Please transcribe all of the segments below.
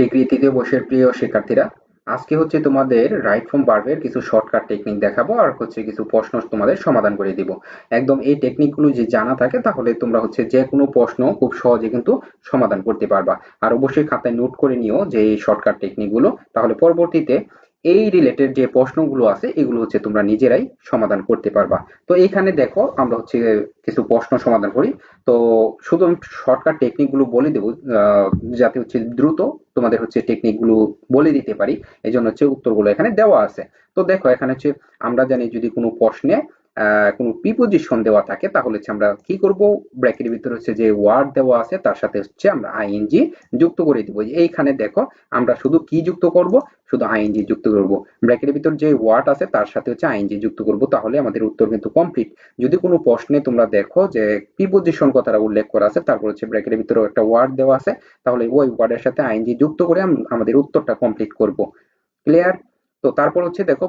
Degree তৃতীয় বর্ষের প্রিয় শিক্ষার্থীরা, আজকে হচ্ছে তোমাদের রাইট ফ্রম বার্ভের কিছু শর্টকাট টেকনিক দেখাবো আর হচ্ছে কিছু প্রশ্ন তোমাদের সমাধান করে দিব। একদম এই টেকনিকগুলো যে জানা থাকে তাহলে তোমরা হচ্ছে যে কোনো প্রশ্ন খুব সহজে কিন্তু সমাধান করতে পারবা। আর অবশ্যই খাতায় নোট করে নিও যে এই শর্টকাট টেকনিকগুলো তাহলে পরবর্তীতে এই রিলেটেড যে প্রশ্নগুলো আছে, এগুলো হচ্ছে তোমরা নিজেরাই সমাধান করতে পারবা। তো এখানে দেখো, আমরা হচ্ছে কিছু প্রশ্ন সমাধান করি। তো শুধু শর্টকাট টেকনিকগুলো বলে দেবো যাতে হচ্ছে দ্রুত তোমাদের হচ্ছে টেকনিকগুলো বলে দিতে পারি। এই জন্য হচ্ছে উত্তরগুলো এখানে দেওয়া আছে। তো দেখো, এখানে হচ্ছে আমরা জানি যদি কোনো প্রশ্নে কোনো প্রিপোজিশন দেওয়া থাকে, তাহলে হচ্ছে আমরা কি করব? ব্র্যাকেটের ভিতরে হচ্ছে যে ওয়ার্ড দেওয়া আছে, তার সাথে হচ্ছে আমরা আইএনজি যুক্ত করে দিব। এইখানে দেখো, আমরা শুধু কি যুক্ত করব? শুধু আইএনজি যুক্ত করব। ব্র্যাকেটের ভিতর যে ওয়ার্ড আছে, তার সাথে হচ্ছে আইএনজি যুক্ত করব, তাহলে আমাদের উত্তর কিন্তু কমপ্লিট যদি কোনো প্রশ্নে তোমরা দেখো যে প্রিপোজিশন কথাটা উল্লেখ করা আছে, তারপর হচ্ছে ব্র্যাকেটের ভিতরে একটা ওয়ার্ড দেওয়া আছে, তাহলে ওই ওয়ার্ডের সাথে আইএনজি যুক্ত করে আমাদের উত্তরটা কমপ্লিট করব। ক্লিয়ার তো তারপর হচ্ছে দেখো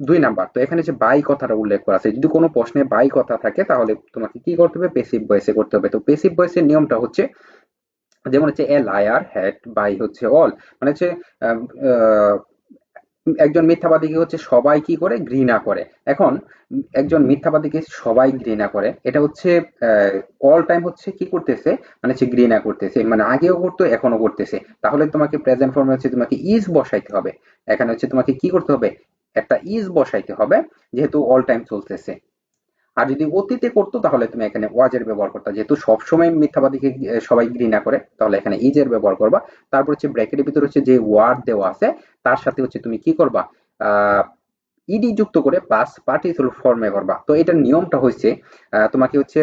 দুই নাম্বার, তো এখানে যে বাই কথাটা উল্লেখ করা আছে, যদি কোনো প্রশ্নে বাই কথা থাকে, তাহলে তোমাকে কি করতে হবে? পেসিভ ভয়েসে করতে হবে। তো পেসিভ ভয়েসের নিয়মটা হচ্ছে, যেমন হচ্ছে এ লায়ার হ্যাড বাই হচ্ছে অল মানে হচ্ছে একজন মিথ্যাবাদীকে হচ্ছে সবাই কি করে? ঘৃণা করে। এখন, একজন মিথ্যাবাদীকে সবাই ঘৃণা করে। এটা হচ্ছে অল টাইম হচ্ছে কি করতেছে? মানে হচ্ছে ঘৃণা করতেছে। মানে আগেও করতো এখনও করতেছে। তাহলে তোমাকে প্রেজেন্ট ফর্মে হচ্ছে তোমাকে ইজ বসাইতে হবে। এখানে হচ্ছে তোমাকে কি করতে হবে? একটা ইজ বসাইতে হবে, যেহেতু অল টাইম চলতেছে। আর যদি অতীতে করতো, তাহলে তুমি এখানে ওয়াজের ব্যবহার করতে। যেহেতু সবসময় মিথ্যাবাদীকে সবাই ঘৃণা করে, তাহলে এখানে ইজের ব্যবহার করবা। তারপর হচ্ছে ব্র্যাকেটের ভিতরে হচ্ছে যে ওয়ার্ড দেওয়া আছে, তার সাথে হচ্ছে তুমি কি করবা? ইডি যুক্ত করে পাস পার্টিসিপল ফর্মে করবা। তো এটার নিয়মটা হচ্ছে তোমাকে হচ্ছে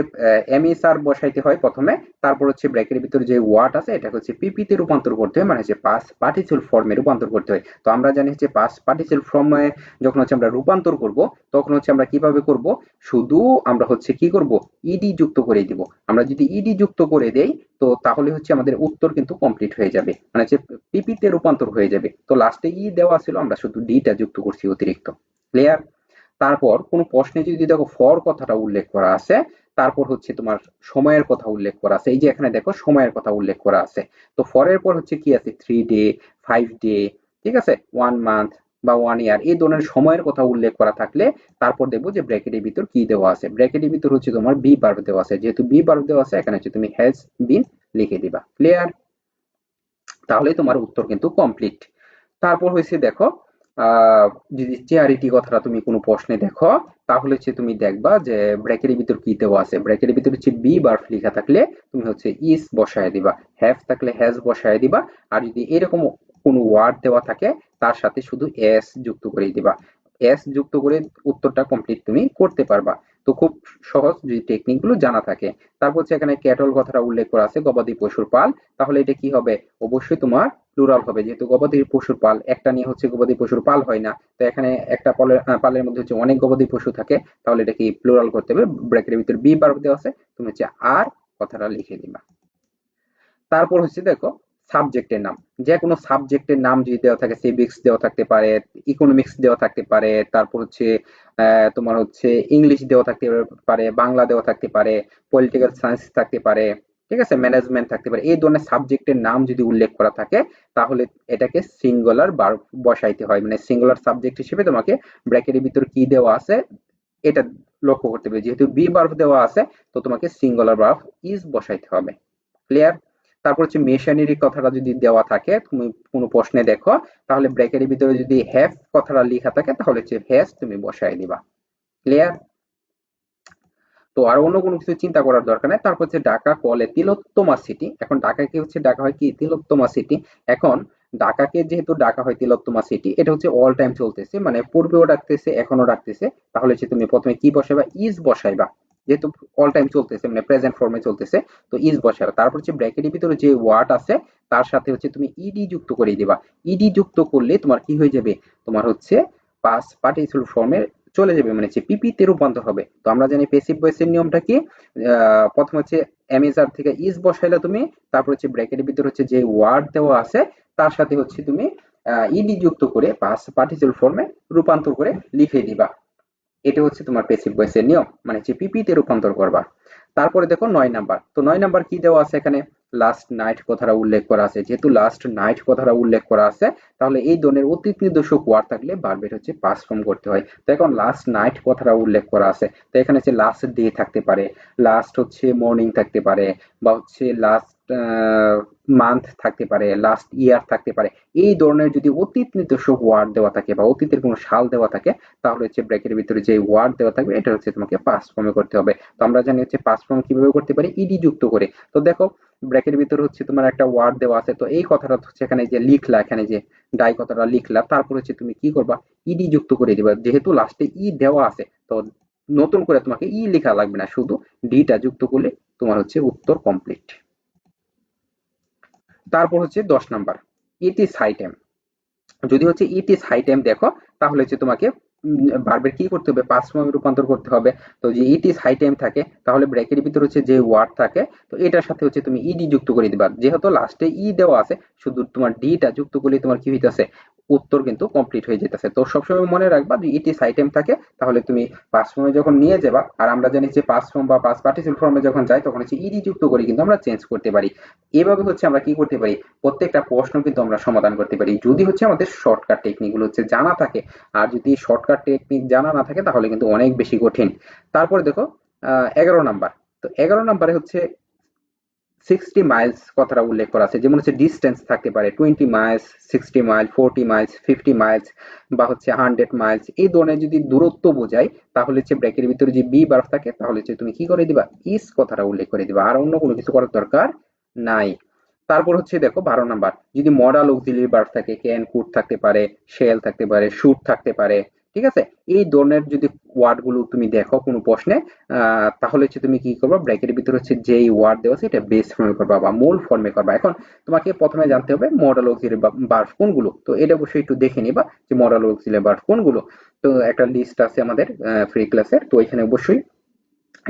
এমএসআর বসাইতে হয় প্রথমে, তারপর হচ্ছে ব্র্যাকেটের ভিতরে যে ওয়ার্ড আছে এটা হচ্ছে পিপিতে রূপান্তর করতে হয় মানে হচ্ছে পাস পার্টিসিপল ফর্মে রূপান্তর করতে হয়। তো আমরা জানি হচ্ছে পাস পার্টিসিপল ফর্মে যখন হচ্ছে আমরা রূপান্তর করব, তখন হচ্ছে আমরা কীভাবে করব? শুধু আমরা হচ্ছে কি করব? ইডি যুক্ত করে দিব। আমরা যদি ইডি যুক্ত করে দেই, তো তাহলে হচ্ছে আমাদের উত্তর কিন্তু কমপ্লিট হয়ে যাবে। মানে হচ্ছে পিপিতে রূপান্তর হয়ে যাবে। তো লাস্টে ই দেওয়া ছিল, আমরা শুধু ডিটা যুক্ত করছি অতিরিক্ত। ক্লিয়ার তারপর কোনো প্রশ্নে যদি দেখো ফর কথাটা উল্লেখ করা আছে, তারপর হচ্ছে তোমার সময়ের কথা উল্লেখ করা আছে। এই যে এখানে দেখো সময়ের কথা উল্লেখ করা আছে। তো ফরের পর হচ্ছে কি আছে? থ্রি ডে ফাইভ ডে ঠিক আছে? ওয়ান মান্থ বা ওয়ান ইয়ার এই ধরনের সময়ের কথা উল্লেখ করা থাকলে তারপর দেখব যে ব্র্যাকেটের ভিতর কি দেওয়া আছে। ব্র্যাকেটের ভিতর হচ্ছে তোমার বি বার্ব দেওয়া আছে। যেহেতু বি বার্ব দেওয়া আছে, এখানে হচ্ছে তুমি হ্যাজ বিন লিখে দিবা। ক্লিয়ার তাহলে তোমার উত্তর কিন্তু কমপ্লিট তারপর হয়েছে দেখো যদি চেয়ারিটি কথাটা তুমি কোনো প্রশ্নে দেখো, তাহলে হচ্ছে তুমি দেখবা যে ব্র্যাকেটের ভিতর কি দেওয়া আছে। ব্র্যাকেটের ভিতর হচ্ছে বি বার্ফ লেখা থাকলে তুমি হচ্ছে ইস বসায় দিবা। হ্যাভ থাকলে হ্যাজ বসায় দিবা। আর যদি এরকম কোনো ওয়ার্ড দেওয়া থাকে, তার সাথে শুধু এস যুক্ত করে দিবা। এস যুক্ত করে উত্তরটা কমপ্লিট তুমি করতে পারবা। তো খুব সহজ যদি টেকনিকগুলো জানা থাকে। তারপর হচ্ছে এখানে ক্যাটল কথাটা উল্লেখ করা আছে, গবাদি পশুর পাল। তাহলে এটা কি হবে? অবশ্যই তোমার প্লুরাল হবে, যেহেতু গবাদি পশুর পাল, একটা নিয়ে হচ্ছে গবাদি পশুর পাল হয় না, তো এখানে একটা পালের পালের মধ্যে হচ্ছে অনেক গবাদি পশু থাকে, তাহলে এটা কি প্লুরাল করতে হবে ব্র্যাকেটের ভিতরে বি বার দেওয়া আছে, তুমি হচ্ছে আর কথাটা লিখে দিবা তারপর হচ্ছে দেখো সাবজেক্টের নাম, যে কোনো সাবজেক্টের নাম যদি দেওয়া থাকে সিভিক্স দেওয়া থাকতে পারে ইকোনমিক্স দেওয়া থাকতে পারে, তারপর হচ্ছে তোমার হচ্ছে ইংলিশ দেওয়া থাকতে পারে, বাংলা দেওয়া থাকতে পারে পলিটিক্যাল সায়েন্স থাকতে পারে ঠিক আছে? ম্যানেজমেন্ট থাকতে পারে। এই ধরনের সাবজেক্টের নাম যদি উল্লেখ করা থাকে, তাহলে এটাকে সিঙ্গুলার বসাইতে হয়। মানে সিঙ্গুলার সাবজেক্ট হিসেবে তোমাকে ব্র্যাকেটের ভিতর কি দেওয়া আছে, এটা লক্ষ্য করতে হবে। যেহেতু বি বার্ফ দেওয়া আছে, তো তোমাকে সিঙ্গুলার বার্ফ ইজ বসাইতে হবে। ক্লিয়ার তারপর হচ্ছে মেশানারি কথাটা যদি দেওয়া থাকে, তুমি কোনো প্রশ্নে দেখো, তাহলে ব্র্যাকেটের ভিতরে যদি হ্যাভ কথাটা লেখা থাকে, তাহলে হচ্ছে হ্যাজ তুমি বসাই দিবা। ক্লিয়ার তো আর অন্য কোনো কিছু চিন্তা করার দরকার নেই। তারপর হচ্ছে ঢাকা কলে তিলোত্তমা সিটি এখন ঢাকাকে হচ্ছে ঢাকা হয় কি? তিলোত্তমা সিটি এখন ঢাকাকে যেহেতু ডাকা হয় তিলোত্তমা সিটি এটা হচ্ছে অল টাইম চলতেছে মানে পূর্বেও ডাকতেছে এখনও ডাকতেছে। তাহলে হচ্ছে তুমি প্রথমে কি বসাইবা? ইজ বসাইবা। যেহেতু অল টাইম চলতেছে মানে প্রেজেন্ট ফর্মে চলতেছে, তো ইজ বসাবে তারপর হচ্ছে ব্র্যাকেটের ভিতরে যে ওয়ার্ড আছে, তার সাথে হচ্ছে তুমি ইডি যুক্ত করে দিবা। ইডি যুক্ত করলে তোমার কি হয়ে যাবে? তোমার হচ্ছে পাস পার্টিসিপল ফর্মে চলে যাবে মানে হচ্ছে পিপিতে রূপান্তর হবে। তো আমরা জানি পেসিভ ভয়েসের নিয়মটা কি? প্রথম হচ্ছে এমএসআর থেকে ইজ বসাইলে তুমি, তারপর হচ্ছে ব্র্যাকেটের ভিতরে হচ্ছে যে ওয়ার্ড দেওয়া আছে, তার সাথে হচ্ছে তুমি ইডি যুক্ত করে পাস পার্টিসিপল ফর্মে রূপান্তর করে লিখে দিবা। এটা হচ্ছে তোমার পেসিভ ভয়েসের নিয়ম মানে হচ্ছে পিপিতে রূপান্তর করবা। তারপরে দেখো নয় নাম্বার তো নয় নাম্বার কি দেওয়া আছে এখানে? লাস্ট নাইট কথাটা উল্লেখ করা আছে। যেহেতু লাস্ট নাইট কথাটা উল্লেখ করা আছে, তাহলে এই ধরনের অতীত নির্দেশক ওয়ার থাকলে বারবেট হচ্ছে পাস ফর্ম করতে হয়। তো এখন লাস্ট নাইট কথাটা উল্লেখ করা আছে। তো এখানে হচ্ছে লাস্ট ডে থাকতে পারে। লাস্ট হচ্ছে মর্নিং থাকতে পারে বা হচ্ছে লাস্ট মান্থ থাকতে পারে লাস্ট ইয়ার থাকতে পারে, এই ধরনের যদি অতীত নির্দেশক ওয়ার্ড দেওয়া থাকে বা অতীতের কোনো সাল দেওয়া থাকে, তাহলে হচ্ছে ব্র্যাকেটের ভিতরে যে ওয়ার্ড দেওয়া থাকবে, এটা হচ্ছে তোমাকে পাস ফর্মে করতে হবে। তো আমরা জানি হচ্ছে পাস ফর্ম কীভাবে করতে পারি? ইডি যুক্ত করে। তো দেখো ব্র্যাকের ভিতরে হচ্ছে তোমার একটা ওয়ার্ড দেওয়া আছে, তো এই কথাটা হচ্ছে এখানে যে লিখলা, এখানে যে ডাই কথাটা লিখলা, তারপর হচ্ছে তুমি কি করবা? ইডি যুক্ত করে দিবা। যেহেতু লাস্টে ই দেওয়া আছে, তো নতুন করে তোমাকে ই লেখা লাগবে না, শুধু ডিটা যুক্ত করলে তোমার হচ্ছে উত্তর কমপ্লিট তারপর হচ্ছে দশ number it is high time যদি হচ্ছে ইট ইস হাই টাইম দেখো, তাহলে হচ্ছে তোমাকে বারবার কি করতে হবে? পাঁচ ফর্মে রূপান্তর করতে হবে। তো যে ইট ইস হাই টাইম থাকে, তাহলে ব্র্যাকের ভিতরে হচ্ছে যে ওয়ার্ড থাকে, তো এটার সাথে হচ্ছে তুমি ইডি যুক্ত করে দিবা। যেহেতু লাস্টে ই দেওয়া আছে, শুধু তোমার ডিটা যুক্ত করলে তোমার কি হইতেছে? উত্তর কিন্তু কমপ্লিট হয়ে যেতেছে। তো সবসময় মনে রাখবা যে ইট ইস আইটেম থাকে, তাহলে তুমি পাস ফর্মে যখন নিয়ে যাবা, আর আমরা জানি যে পাস ফর্ম বা পাস পার্টিসিপল ফর্মে যখন যাই, তখন হচ্ছে ইডি যুক্ত করে কিন্তু আমরা চেঞ্জ করতে পারি। এভাবে হচ্ছে আমরা কি করতে পারি? প্রত্যেকটা প্রশ্ন কিন্তু আমরা সমাধান করতে পারি। যদি হচ্ছে আমাদের শর্টকাট টেকনিকগুলো হচ্ছে জানা থাকে, আর যদি শর্টকাট টেকনিক জানা না থাকে, তাহলে কিন্তু অনেক বেশি কঠিন। তারপরে দেখো এগারো নাম্বার তো এগারো নাম্বারে হচ্ছে সিক্সটি মাইলস কথাটা উল্লেখ করা আছে। যেমন হচ্ছে ডিস্টেন্স থাকতে পারে twenty miles sixty mile forty miles fifty miles বা হচ্ছে হান্ড্রেড মাইলস এই ধরনের যদি দূরত্ব বোঝায় তাহলে হচ্ছে ব্র্যাকের ভিতরে যে বি বার্ফ থাকে, তাহলে হচ্ছে তুমি কি করে দিবা? ইস কথাটা উল্লেখ করে দিবা। আর অন্য কোনো কিছু করার দরকার নাই। তারপর হচ্ছে দেখো বারো নাম্বার যদি মডাল অক্সিলিয়ারি বার্ফ থাকে ক্যান কুট থাকতে পারে শেল থাকতে পারে শুট থাকতে পারে ঠিক আছে? এই ধরনের যদি ওয়ার্ডগুলো তুমি দেখো কোনো প্রশ্নে তাহলে হচ্ছে তুমি কি করবা? ব্র্যাকেটের ভিতরে হচ্ছে যেই ওয়ার্ড দেওয়া আছে, এটা বেস ফর্মে করবা বা মূল ফর্মে করবা। এখন তোমাকে প্রথমে জানতে হবে মডেল অক্সিলারি বার্ফ কোনগুলো? তো এটা অবশ্যই একটু দেখে নিবা যে মডেল অক্সিলারি বার্ফ কোনগুলো? তো একটা লিস্ট আছে আমাদের ফ্রি ক্লাসের তো এখানে অবশ্যই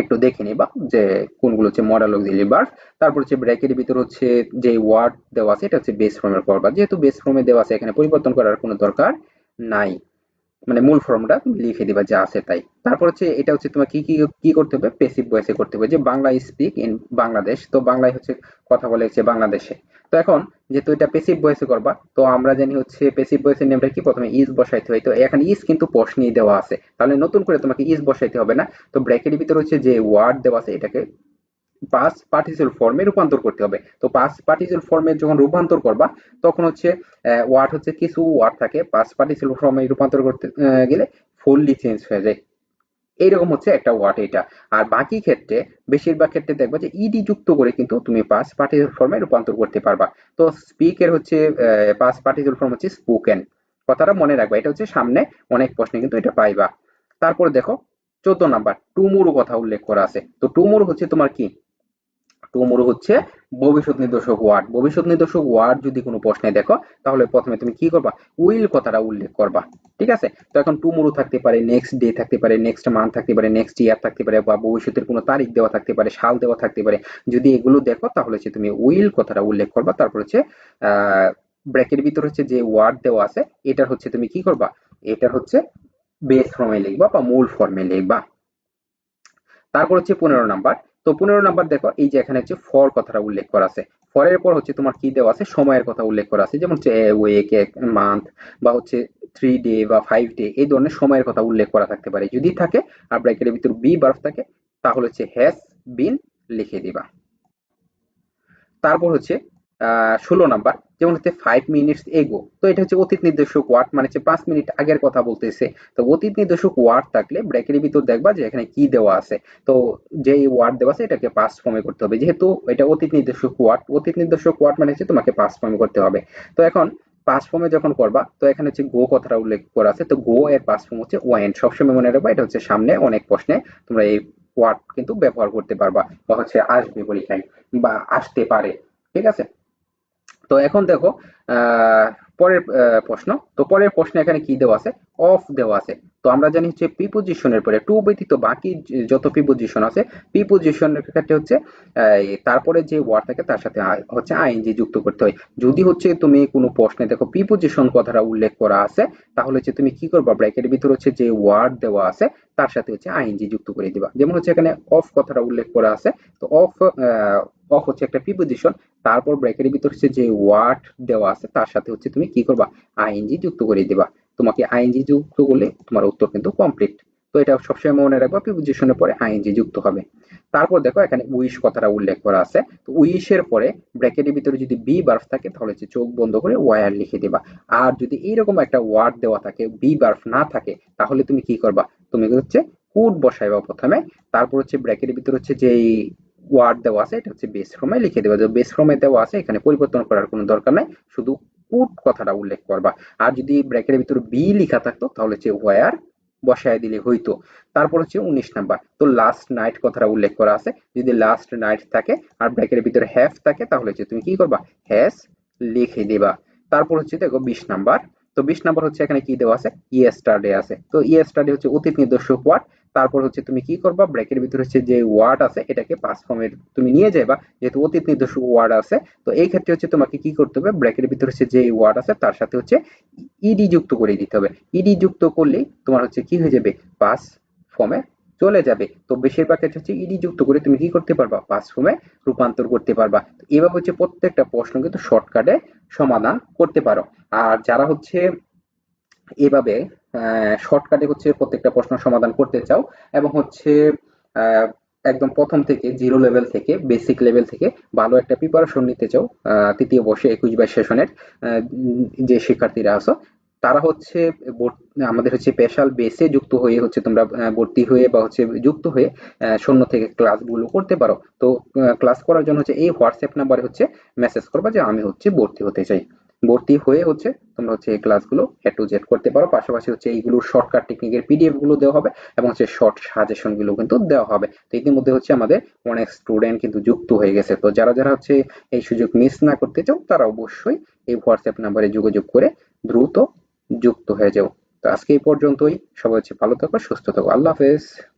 একটু দেখে নিবা যে কোনগুলো হচ্ছে মডেল অক্সিলারি বার্ফ তারপর হচ্ছে ব্র্যাকেটের ভিতর হচ্ছে যে ওয়ার্ড দেওয়া আছে, এটা হচ্ছে বেস ফর্মে করবা। যেহেতু বেস ফর্মে দেওয়া আছে, এখানে পরিবর্তন করার কোনো দরকার নাই। মানে মূল ফর্মটা তুমি লিখে দিবা যা আছে তাই। তারপর হচ্ছে এটা হচ্ছে তোমার কি কি কি করতে হবে? পেসিভ ভয়েসে করতে হবে যে বাংলা স্পিক ইন বাংলাদেশ তো বাংলায় হচ্ছে কথা বলে হচ্ছে বাংলাদেশে। তো এখন যেহেতু এটা পেসিভ ভয়েসে করবা, তো আমরা জানি হচ্ছে পেসিভ ভয়েসের নেমটা কি? প্রথমে ইজ বসাইতে হয়। তো এখানে ইজ কিন্তু প্রশ্নই দেওয়া আছে। তাহলে নতুন করে তোমাকে ইজ বসাইতে হবে না। তো ব্র্যাকেটের ভিতরে হচ্ছে যে ওয়ার্ড দেওয়া আছে, এটাকে পাস পার্টিসিপল ফর্মে রূপান্তর করতে হবে। তো পাস পার্টিসিপল ফর্মে যখন রূপান্তর করবা, তখন হচ্ছে ওয়ার্ড হচ্ছে কিছু ওয়ার্ড থাকে। পাস পার্টিসিপল ফর্মে রূপান্তর করতে গেলে ফুললি চেঞ্জ হয়ে যায়। এইরকম হচ্ছে একটা ওয়ার্ড এটা। আর বাকি ক্ষেত্রে, বেশিরভাগ ক্ষেত্রে দেখবা যে ইডি যুক্ত করে কিন্তু তুমি পাস পার্টিসিপল ফর্মে রূপান্তর করতে পারবা। তো স্পিকের হচ্ছে পাস পার্টিসিপল ফর্ম হচ্ছে স্পোকেন কথাটা মনে রাখবা, এটা হচ্ছে সামনে অনেক প্রশ্নে কিন্তু এটা পাইবা। তারপর দেখো, চোদ্দ নাম্বার, টুমুরু কথা উল্লেখ করা আছে। তো টুমুরু হচ্ছে তোমার কি? টুমোরো হচ্ছে ভবিষ্যৎ নির্দেশক ওয়ার্ড ভবিষ্যৎ নির্দেশক ওয়ার্ড যদি কোনো প্রশ্নে দেখো, তাহলে প্রথমে তুমি কি করবা? উইল কথাটা উল্লেখ করবা, ঠিক আছে? তো এখন টুমোরো থাকতে পারে নেক্সট ডে থাকতে পারে নেক্সট মান্থ থাকতে পারে নেক্সট ইয়ার থাকতে পারে, বা ভবিষ্যতের কোনো তারিখ দেওয়া থাকতে পারে, সাল দেওয়া থাকতে পারে। যদি এগুলো দেখো, তাহলে হচ্ছে তুমি উইল কথাটা উল্লেখ করবা, তারপর হচ্ছে ব্র্যাকের ভিতর হচ্ছে যে ওয়ার্ড দেওয়া আছে, এটার হচ্ছে তুমি কি করবা? এটার হচ্ছে বেস ফর্মে লিখবা বা মূল ফর্মে লিখবা। তারপর হচ্ছে পনেরো নাম্বার তো পনেরো নাম্বার দেখো, এই যে এখানে হচ্ছে ফর কথাটা উল্লেখ করা আছে। ফরের পর হচ্ছে তোমার কি দেওয়া আছে? সময়ের কথা উল্লেখ করা আছে। যেমন হচ্ছে ওয়েক এক মান্থ বা হচ্ছে থ্রি ডে বা ফাইভ ডে এই ধরনের সময়ের কথা উল্লেখ করা থাকতে পারে। যদি থাকে, আর ব্র্যাকেটের ভিতর বি বার্ফ থাকে, তাহলে হচ্ছে হ্যাজ বিন লিখে দিবা। তারপর হচ্ছে ষোলো নাম্বার যেমন হচ্ছে ফাইভ মিনিটস এগো তো এটা হচ্ছে অতীত নির্দেশক ওয়ার্ড মানে হচ্ছে পাঁচ মিনিট আগের কথা বলতেছে। তো অতীত নির্দেশক ওয়ার্ড থাকলে ব্র্যাকের ভিতর দেখবা যে এখানে কি দেওয়া আছে। তো যে ওয়ার্ড দেওয়া আছে এটাকে পাস ফর্মে করতে হবে। যেহেতু এটা অতীত নির্দেশক ওয়ার্ড অতীত নির্দেশক ওয়ার্ড মানে হচ্ছে তোমাকে পাস ফর্মে করতে হবে। তো এখন পাস ফর্মে যখন করবা, তো এখানে হচ্ছে গো কথাটা উল্লেখ করা আছে। তো গো এর পাস ফর্ম হচ্ছে ওয়েন সবসময় মনে রাখবা, এটা হচ্ছে সামনে অনেক প্রশ্নে তোমরা এই ওয়ার্ড কিন্তু ব্যবহার করতে পারবা বা হচ্ছে আসবে পরীক্ষায় বা আসতে পারে। ঠিক আছে? তো এখন দেখো পরের প্রশ্ন। তো পরের প্রশ্ন এখানে কি দেওয়া আছে? অফ দেওয়া আছে। তো আমরা জানি হচ্ছে প্রিপোজিশনের পরে টু ব্যতীত বাকি যত প্রিপোজিশন আছে প্রিপোজিশনের ক্ষেত্রে হচ্ছে তারপরে যে ওয়ার্ড থাকে তার সাথে হচ্ছে আইএনজি যুক্ত করতে হয়। যদি হচ্ছে তুমি কোনো প্রশ্নে দেখো প্রিপোজিশন কথাটা উল্লেখ করা আছে, তাহলে হচ্ছে তুমি কি করবা? ব্র্যাকেটের ভিতর হচ্ছে যে ওয়ার্ড দেওয়া আছে, তার সাথে হচ্ছে আইএনজি যুক্ত করে দিবা। যেমন হচ্ছে এখানে অফ কথাটা উল্লেখ করা আছে। তো অফ অফ হচ্ছে একটা প্রিপোজিশন তারপর ব্র্যাকেটের ভিতর হচ্ছে যে ওয়ার্ড দেওয়া আছে, তার সাথে হচ্ছে তুমি কি করবা? আইএনজি যুক্ত করে দিবা। তোমাকে আইএনজি যুক্ত করলে তোমার উত্তর কিন্তু কমপ্লিট তো এটা সবসময় মনে রাখবা প্রিপোজিশনের পরে আইএনজি যুক্ত হবে। তারপর দেখো এখানে উইশ কথাটা উল্লেখ করা আছে। তো উইশের পরে ব্র্যাকেটের ভিতরে যদি বি বার্ফ থাকে, তাহলে হচ্ছে চোখ বন্ধ করে ওয়ার লিখে দিবা। আর যদি এইরকম একটা ওয়ার্ড দেওয়া থাকে বি বার্ফ না থাকে, তাহলে তুমি কি করবা? তুমি হচ্ছে কুড বসাইবা প্রথমে। তারপর হচ্ছে ব্র্যাকেটের ভিতরে হচ্ছে যে ওয়ার্ড দেওয়া আছে, এটা হচ্ছে বেস ফর্মে লিখে দেওয়া। বেস ফর্মে দেওয়া আছে, এখানে পরিবর্তন করার কোনো দরকার নাই, শুধু কুড কথাটা উল্লেখ করবা। আর যদি ব্র্যাকেটের ভিতর বি লেখা থাকতো, তাহলে হচ্ছে ওয়ার বসায় দিলে হইতো। তারপর হচ্ছে উনিশ নাম্বার। তো লাস্ট নাইট কথাটা উল্লেখ করা আছে, যদি লাস্ট নাইট থাকে, আর ব্র্যাকেটের ভিতরে হ্যাভ থাকে, তাহলে হচ্ছে তুমি কি করবা? হ্যাজ লিখে দেবা। তারপর হচ্ছে দেখো বিশ নাম্বার। তো বিশ নাম্বার হচ্ছে এখানে কি দেওয়া আছে? ইয়েস্টারডে আছে। তো ইয়েস্টারডে হচ্ছে অতীত নির্দেশক ওয়ার্ড। তারপর হচ্ছে তুমি কি করবা? ব্র্যাকের ভিতরে হচ্ছে যে ওয়ার্ড আছে, এটাকে পাস ফর্মে তুমি নিয়ে যাবা যেহেতু অতীত নির্দেশক ওয়ার্ড আছে। তো এই ক্ষেত্রে হচ্ছে তোমাকে কি করতে হবে? ব্র্যাকের ভিতরে হচ্ছে যে ওয়ার্ড আছে, তার সাথে হচ্ছে ইডি যুক্ত করে দিতে হবে। ইডি যুক্ত করলে তোমার হচ্ছে কি হয়ে যাবে? পাস ফর্মে চলে যাবে। তো বেশিরভাগ ক্ষেত্রে হচ্ছে ইডি যুক্ত করে তুমি কি করতে পারবা? পাস রূপান্তর করতে পারবা। এভাবে হচ্ছে প্রত্যেকটা প্রশ্ন কিন্তু শর্টকাটে সমাধান করতে পারো। আর যারা হচ্ছে এভাবে শর্টকাটে হচ্ছে প্রত্যেকটা প্রশ্ন সমাধান করতে চাও এবং হচ্ছে একদম প্রথম থেকে জিরো লেভেল থেকে বেসিক লেভেল থেকে ভালো একটা প্রিপারেশন নিতে চাও তৃতীয় বর্ষে একুশ বাইশ সেশনের যে শিক্ষার্থীরা আছো তারা হচ্ছে আমাদের হচ্ছে স্পেশাল বেসে যুক্ত হয়ে হচ্ছে তোমরা ভর্তি হয়ে বা হচ্ছে যুক্ত হয়ে শূন্য থেকে ক্লাসগুলো করতে পারো। তো ক্লাস করার জন্য হচ্ছে এই হোয়াটসঅ্যাপ নাম্বারে হচ্ছে মেসেজ করবা যে আমি হচ্ছে ভর্তি হতে চাই। ভর্তি হয়ে হচ্ছে তোমরা হচ্ছে এই ক্লাসগুলো এ টু জেড করতে পারো। পাশাপাশি হচ্ছে এইগুলো শর্টকাট টেকনিকের পিডিএফগুলো দেওয়া হবে এবং হচ্ছে শর্ট সাজেশনগুলো কিন্তু দেওয়া হবে। তো ইতিমধ্যে হচ্ছে আমাদের অনেক স্টুডেন্ট কিন্তু যুক্ত হয়ে গেছে। তো যারা যারা হচ্ছে এই সুযোগ মিস না করতে চাও, তারা অবশ্যই এই হোয়াটসঅ্যাপ নাম্বারে যোগাযোগ করে দ্রুত যুক্ত হয়ে যাও। তো আজকে এই পর্যন্তই। সবাই হচ্ছে ভালো থাকো, সুস্থ থাকো। আল্লাহ হাফেজ।